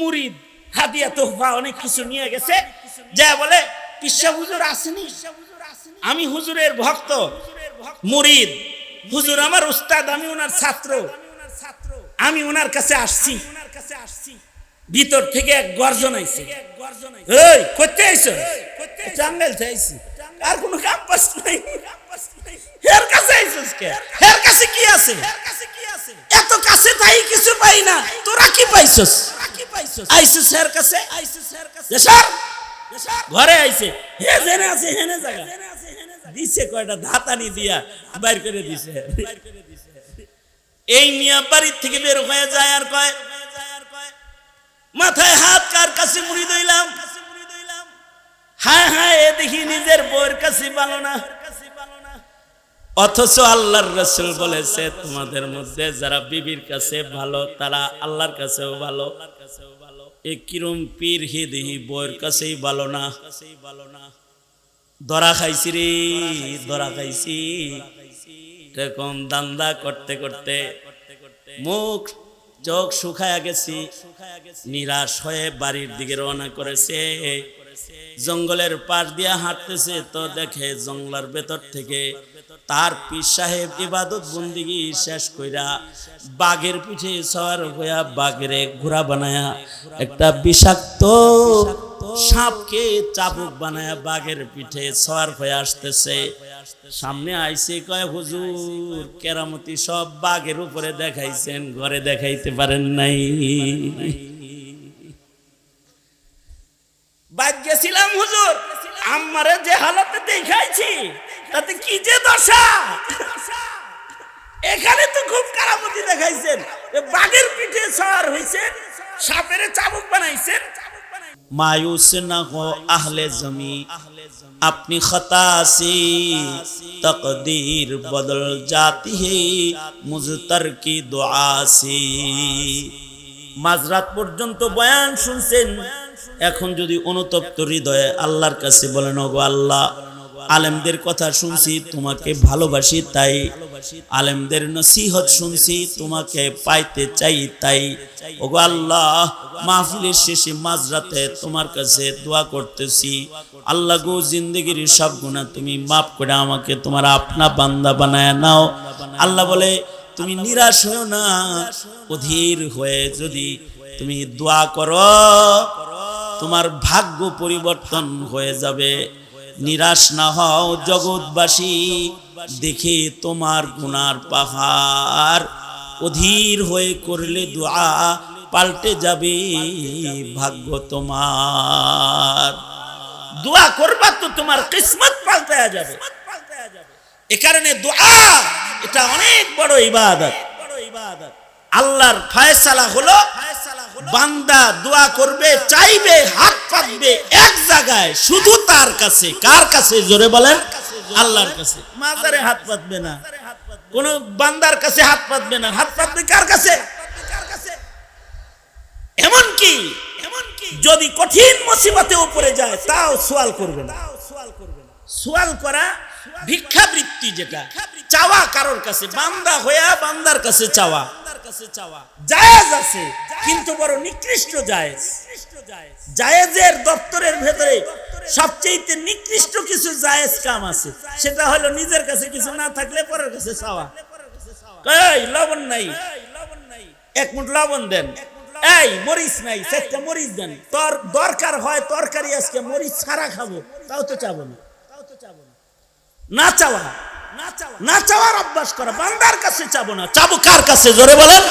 মুরিদ, হাদিয়া তোহফা, অনেক কিছু নিয়ে গেছে। যা বলে পিসা হুজুর আসেনি? আমি হুজুরের ভক্ত, মুরিদ। হুজুর আমার উস্তাদ, আমি ওনার ছাত্র। আমি ওনার কাছে আসছি। ভিতর থেকে এক গর্জন আইছে। এই, করতে আইছো? টাঙ্গাইল আইছি। আর কোনো কাম পাস নাই। হের কাছে আইছিস কে? হের কাছে কি আছে? এত কাছে তাই কিছু পাই না। তোরা কি পাইছস? কাছে? ঘরে আইছে। হে জেনে আছে হেনে জায়গা দিছে কয়টা ধাতানি দিয়া বাইর করে দিছে। এই মিয়া বাড়ির থেকে বের হয়ে যায় আর কয় মাথায় হাত কার কাছে মুড়ি দইলাম হ্যাঁ হ্যাঁ এ দেখি নিজের বউয়ের কাছে ভালো না। অথচ আল্লাহর রসুল বলেছে, তোমাদের মধ্যে যারা বিবির কাছে ভালো, তারা আল্লাহর কাছেও ভালো। কিরম পীর হি দেহি, বউয়ের কাছেই ভালো না। ধরা খাইছি রে, ধরা খাইছি। এরকম দান্দা করতে করতে মুখ, চোখ শুকায়া গেছি। নিরাশ হয়ে বাড়ির দিকে রওনা করেছে। জঙ্গলের পাশ দিয়া হাঁটতেছে, তো দেখে জঙ্গলের ভেতর থেকে তার পীর সাহেব ইবাদত বন্দিগি শেষ কইরা বাঘের পিঠে সওয়ার হইয়া বাঘের ঘোড়া বানায়া, একটা বিষাক্ত সাপকে চাবুক বানায়া বাঘের পিঠে সওয়ার হয়ে আসতেছে। সামনে আইসে কয়, হুজুর, কেরামতি সব বাঘের উপরে দেখাইছেন, ঘরে দেখাইতে পারেন নাই বাদ গেছিলাম হুজুর আমারে যে হালাতে দেখাইছি তাতে কি যে দশা? এখানে তো খুব কারামতি দেখাইছেন। বাঘের পিঠে সওয়ার হইছেন সাপের চাবুক বানাইছেন। মায়ুস না হো আহলে জমি, আপনি খতাসি, তকদীর বদল জাতি হে মুজতার কি দোয়াসি মাঝরাত পর্যন্ত বয়ান শুনছেন, এখন যদি অনুতপ্ত হৃদয়ে আল্লাহর কাছে বলেন, ওগো আল্লাহ আলেমদের কথা শুনছি, তোমাকে ভালোবাসি তাই। আলেমদের নসিহত শুনছি, তোমাকে পাইতে চাই তাই। ওগো আল্লাহ, মাহফিলের শেষে মাঝরাতে তোমার কাছে দোয়া করতেছি। আল্লাহ গো, জিন্দগির সব গুণা তুমি মাফ করে আমাকে, তোমার আপনা বান্দা বানায় নাও। আল্লাহ বলে, তুমি নিরাশ হয়েও না, অধীর হয়ে যদি তুমি দোয়া করো, তোমার ভাগ্য পরিবর্তন হয়ে যাবে। নিরাশ না হও জগৎবাসী, দেখে তোমার গুনার পাহাড় অধীর হয়ে করলে দোয়া, পাল্টে যাবে ভাগ্য তোমার। দোয়া করবা তো তোমার কিসমত পাল্টে যাবে। এ কারণে দোয়া, এটা অনেক বড় ইবাদত। আল্লাহর ফায়সালা হলো বান্দা দোয়া করবে, চাইবে, হাত পাতবে এক জায়গায়, শুধু তার কাছে। কার কাছে? জোরে বলেন। আল্লাহর কাছে। মাজারে হাত পাতবে না। কোন বান্দার কাছে হাত পাতবে না। হাত পাতবে কার কাছে? এমন কি যদি কঠিন মুসিবতে উপরে যায়, তাও সোয়াল করবে না। সোয়াল করা ভিক্ষাবৃত্তি যেটা, চাওয়া কারোর কাছে। বান্দা হইয়া বান্দার কাছে চাওয়া। জায়েজ আছে কিন্তু বড় নিকৃষ্ট জায়েজ। জায়েজের দপ্তরের ভেতরে সবচেয়ে নিকৃষ্ট কিছু জায়েজ কাম আছে। সেটা হলো নিজের কাছে কিছু না থাকলে পরের কাছে চাওয়া। এই লবণ নাই। এক মুঠ লবণ দেন। এই মরিচ নাই। চারটা মরিচ দেন। তোর দরকার হয় তরকারি আজকে মরিচ ছাড়া খাব তাও তো চাবো না। না চাওয়া। না চাওয়ার অভ্যাস করা বান্দার কাছে চাবো না। চাবো কার কাছে? জোরে বলেন।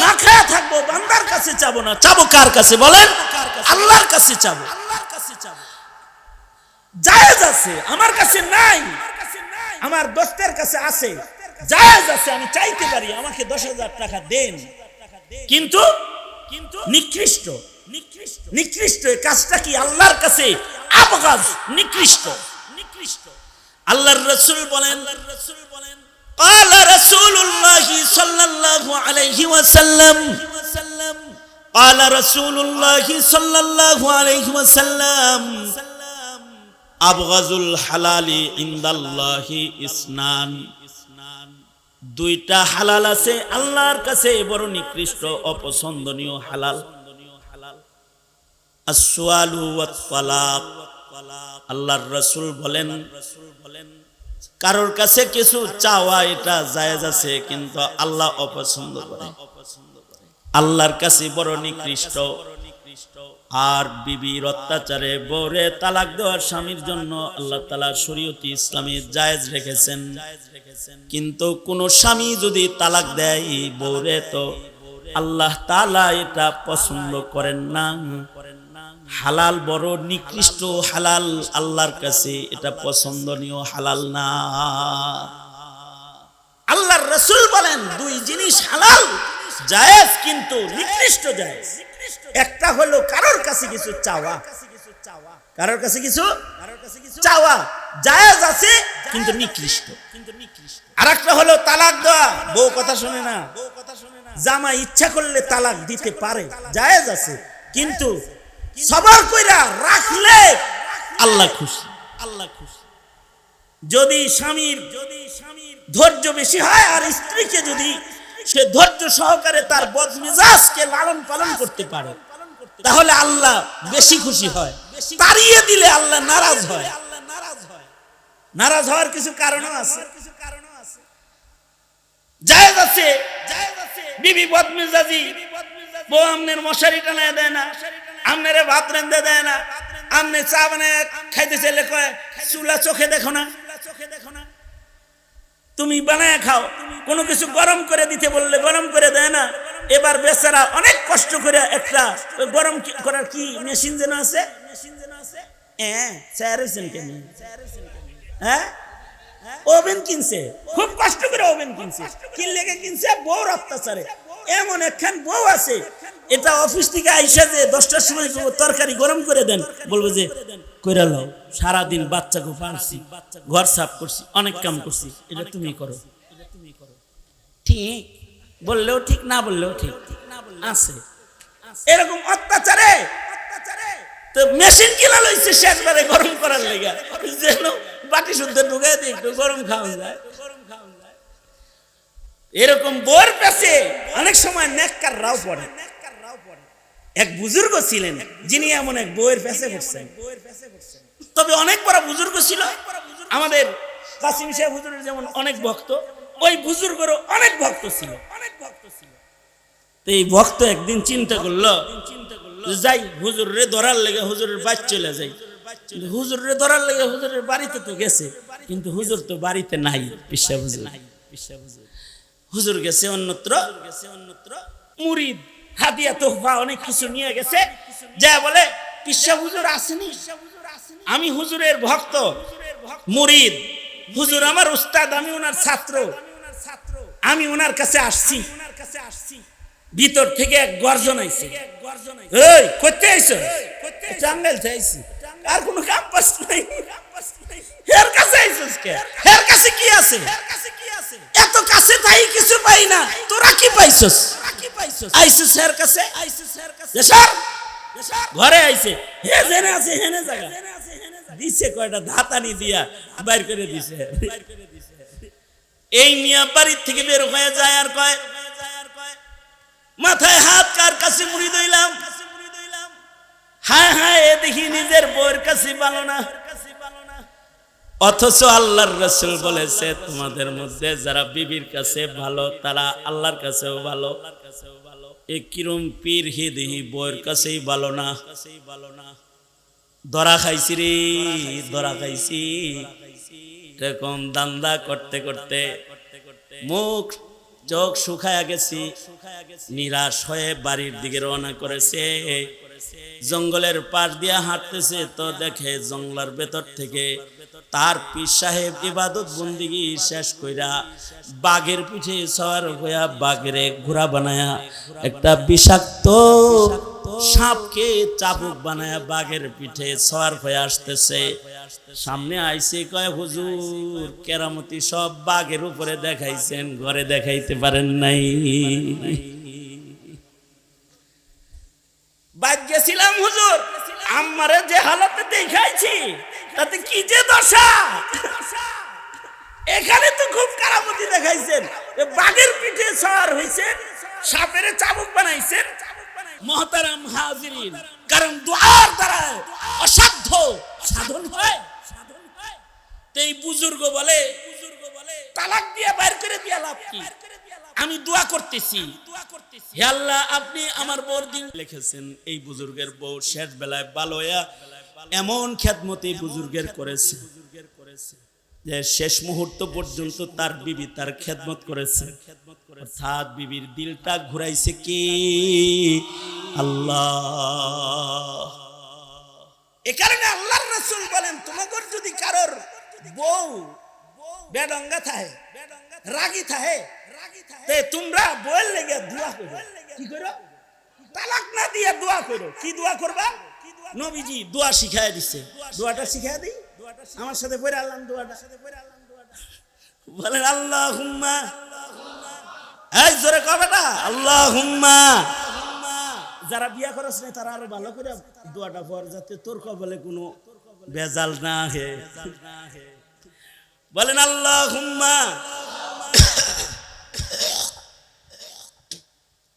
না খায়া থাকব বান্দার কাছে চাবো না। চাবো কার কাছে? বলেন। আল্লাহর কাছে চাবো। জায়েজ আছে আমার কাছে নাই। আমার দোস্তের কাছে আছে। জায়েজ আছে আমি চাইতে পারি আমাকে দশ হাজার টাকা দেন। কিন্তু কিন্তু নিকৃষ্ট। নিকৃষ্ট। নিকৃষ্ট কাজটা কি আল্লাহর কাছে? আবগাজ নিকৃষ্ট। নিকৃষ্ট। আল্লাহর রাসূল বলেন রাসূল বলেন قال رسول الله صلى الله عليه وسلم قال رسول الله صلى الله عليه وسلم আবগাজুল হালালি ইন্দাল্লাহি ইসনান দুইটা হালাল আছে আল্লাহর কাছে বড় নিকৃষ্ট অপছন্দনীয় হালাল আসওয়ালু ওয়াত তালাক আল্লাহর রাসূল বলেন, কারোর কাছে কিছু চাওয়া এটা জায়েজ আছে, কিন্তু আল্লাহ অপছন্দ করে। আল্লাহর কাছে বড় নিকৃষ্ট। আর বিবির অত্যাচারে বউরে তালাক দেওয়ার স্বামীর জন্য আল্লাহ তালা শরীয়তি ইসলামী জায়েজ রেখেছেন। কিন্তু কোন স্বামী যদি তালাক দেয় বউরে তো আল্লাহ তালা এটা পছন্দ করেন না। হালাল বড় নিকৃষ্ট হালাল আল্লাহর কাছে এটা পছন্দনীয় হালাল না। আল্লাহর রসুল বলেন, দুই জিনিস হালাল, জায়েজ কিন্তু নিকৃষ্ট জায়েজ। একটা হলো কারোর কাছে কিছু চাওয়া। কারোর কাছে কিছু চাওয়া। জায়েজ আছে কিন্তু নিকৃষ্ট। আর একটা হলো তালাক দেওয়া। বউ কথা শুনে না। জামা ইচ্ছা করলে তালাক দিতে পারে। জায়েজ আছে। কিন্তু সবার কইরা রাখলে আল্লাহ খুশি। আল্লাহ খুশি। যদি স্বামীর যদি স্বামীর ধৈর্য বেশি হয় আর স্ত্রীকে যদি সে ধৈর্য সহকারে তার বদমেজাজকে লালন পালন করতে পারে তাহলে আল্লাহ বেশি খুশি হয়। তাড়িয়ে দিলে আল্লাহ নারাজ হয়। নারাজ হওয়ার কিছু কারণও আছে। জায়েজ আছে। বিবি বদমেজাজি বউ আমনের মশারি টানায় দেয় না। আমনেরে ভাত রেন্দে দেয় না। আমনে চা বানায়, খাইতে চাইলে কয়, চুলা চোখে দেখো না। চোখে দেখো না তুমি বানায় খাও। কোনো কিছু গরম করে দিতে বললে গরম করে দেয় না। এবার বেচারা অনেক কষ্ট করে একটা গরম করার কি মেশিন যেন আছে? মেশিন যেন আছে হ্যাঁ হ্যাঁ? ওভেন কিনছে। খুব কষ্ট করে ওভেন কিনছে। কিনলে কিনছে? বউর অত্যাচারে। এমন একখান বউ আছে, এটা অফিস থেকে আইসা যে দশটার সময় তরকারি গরম করে দেন, বলব যে, কইরা লও, সারাদিন বাচ্চাকে পারছি ঘর সাফ করছি, অনেক কাম করছি, এটা তুমি করো। ঠিক, বললেও ঠিক, না বললেও ঠিক, আছে। এরকম অত্যাচারে, তো মেশিন কিনা লইছে শেষবারে গরম করার লেগে, যেন বাটি শুদ্ধ ঢুকাই দিয়ে একটু গরম খাওয়া যায়। এরকম বোর পেছে অনেক সময় নেককার রাও পড়ে। এক বুজুর্গ ছিলেন, যিনি এমন এক বইয়ের পেছে করছেন তবে অনেক বড় বুজুর্গ ছিল। আমাদের কাসিম সাহেব হুজুরের যেমন অনেক ভক্ত, ওই বুজুর্গেরও অনেক ভক্ত ছিল। অনেক ভক্ত ছিল তো এই ভক্ত একদিন চিন্তা করল, যাই হুজুর ধরার লেগে হুজুরের বাড়ি চলে যাই। রে ধরার লেগে হুজুরের বাড়িতে তো গেছে, কিন্তু হুজুর তো বাড়িতে নাই, পিসা হুজুর হুজুর। অন্যত্র গেছে অন্যত্র। মুরিদ, হাদিয়া, তোহফা, অনেক কিছু নিয়ে গেছে। যা বলে পিসা হুজুর আসেনি? আমি হুজুরের ভক্ত। মুরিদ, হুজুর আমার উস্তাদ, আমি ওনার ছাত্র। আমি ওনার কাছে আসছি। ভিতর থেকে এক গর্জন আইছে। এই করতে আইছো? টাঙ্গাইল আইছি। আর কোনো কাম পাস নাই। হের কাছে আইছিস কে? হের কাছে কি আছে? এত কাছে তাই কিছু পাই না। তোরা কি পাইছস? আইছিস হের কাছে? যে স্যার ঘরে আইছে। হে জেনে আছে হেনে জায়গা। দিছে কয়টা ধাতানি দিয়া বাইর করে দিছে। এই মিয়া বাড়ির থেকে বের হয়ে যায় আর কয় মাথায় হাত কার কাছে মুড়ি দইলাম হ্যাঁ হ্যাঁ এ দেখি নিজের বউয়ের কাছে ভালো না। অথচ আল্লাহর রসুল বলেছে, তোমাদের মধ্যে যারা বিবির কাছে ভালো, তারা আল্লাহর কাছেও ভালো। কিরম পীর, হি দিহি, বউয়ের কাছেই ভালো না। ভালো না ধরা খাইছি রে, ধরা খাইছি। এরকম দান্দা করতে করতে মুখ, চোখ শুকায়া গেছি। নিরাশ হয়ে বাড়ির দিকে রওনা করেছে। জঙ্গলের পাশ দিয়ে হাঁটতেছে, তো দেখে জঙ্গলের ভেতর থেকে তার পীর সাহেব ইবাদত বন্দিগি শেষ কইরা বাঘের পিঠে সওয়ার হইয়া বাঘের ঘোড়া বানায়া, একটা বিষাক্ত সাপকে চাবুক বানায়া বাঘের পিঠে সওয়ার হয়ে আসতেছে। সামনে আইসে কয়, হুজুর, কেরামতি সব বাঘের উপরে দেখাইছেন, ঘরে দেখাইতে পারেন নাই। বাদ গেছিলাম, হুজুর। আমারে যে হালাতে দেখাইছি তাতে কি যে দশা? এখানে তো খুব কারামতি দেখাইছেন। বাঘের পিঠে সওয়ার হইছেন সাপের চাবুক বানাইছেন। মহতারাম হাজিরিন, কারণ দোয়ার দ্বারা অসাধ্য, সাধন হয়। এই বুজুর্গ বলে, তালাক দিয়ে বাইর করে দিয়া লাভ কি? আমি দোয়া করতেছি। আল্লাহ, আপনি আমার বউর দিন লিখেছেন, এই বুজুর্গের বউ শেষ বেলায় বালয়া এমন খ্যাতমতি বুজুর্গের করেছে যে শেষ মুহূর্ত পর্যন্ত তার বিবি তার খেদমত করেছে। অর্থাৎ বিবির দিলটা ঘুরাইছে কি? আল্লাহ। এ কারণে আল্লাহর রাসূল বলেন, তোমাদের যদি কারোর বউ বেডঙ্গা থাকে রাগী থাকে তে তোমরা বইয়ের লেগে দোয়া করো। কি করো? তালাক না দিয়ে দোয়া করো। কি দোয়া করবা? নবীজি দোয়া শিখায় দিছে। দোয়াটা শিখায় দিই? আমার সাথে পড়ে আল্লাহ দোয়াটা। বলেন আল্লাহ হুম্মা এই জোরে কবেটা আল্লাহ হুম্মা যারা বিয়া করছ না তারা আরও ভালো করে দোয়াটা পর যাতে তোর কবলে কোনো বেজাল না হে বলেন আল্লাহ হুম্মা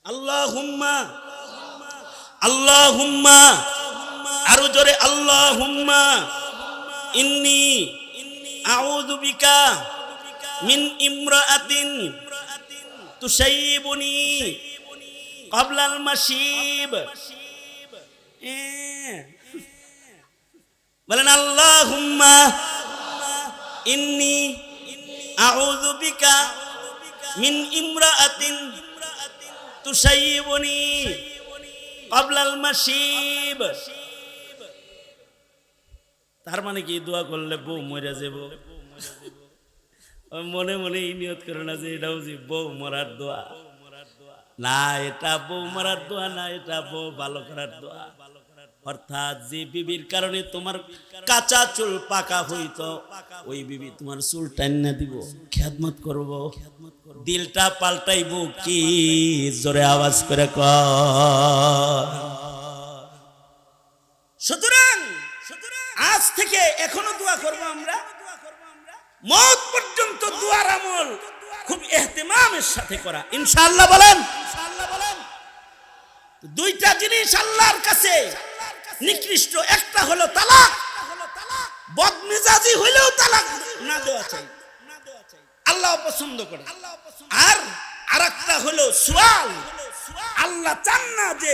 আল্লাহ হুম্মা আল্লাহ হুম্মা আরও জোরে আল্লাহ হুম্মা ইন্নি আউযু বিকা মিন ক্বাবলাল মাশিব এ। বলেন, আল্লাহুম্মা ইন্নি আউযু বিকা মিন ইমরাআতিন তুসাইবুনি ক্বাবলাল মাশিব তার মানে কি দোয়া করলে বউ মরে যাব? মনে মনে এই নিয়ত করে না যে এটাও যে বউ মরার দোয়া। না, এটা বউ মরার দোয়া না, এটা বউ ভালো করার দোয়া। অর্থাৎ যে বিবির কারণে তোমার কাঁচা চুল পাকা হইতো, ওই বিবি তোমার চুল টান্না দিব। খেদমত করব। দিলটা পাল্টাইব কি? জোরে আওয়াজ করে সুতরাং আজ থেকে এখনও দোয়া করব আমরা। মত পর্যন্ত দোয়ার আমল খুব এহতেমামের সাথে করা। ইনশাআল্লাহ বলেন। দুইটা জিনিস আল্লাহর কাছে নিকৃষ্ট। একটা হলো তালাক। বদমেজাজি হইলেও তালাক না দেওয়া চাই। আল্লাহ পছন্দ করে। আর আরেকটা হলো সুয়াল। আল্লাহ চান না যে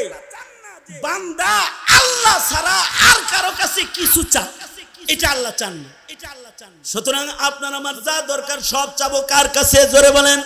বান্দা আল্লাহ ছাড়া আর কারও কাছে কিছু চান এটা আল্লাহ চান না। এইটা আল্লাহ চান সুতরাং আপনার আমার যা দরকার সব চাবো কার কাছে? জোরে বলেন।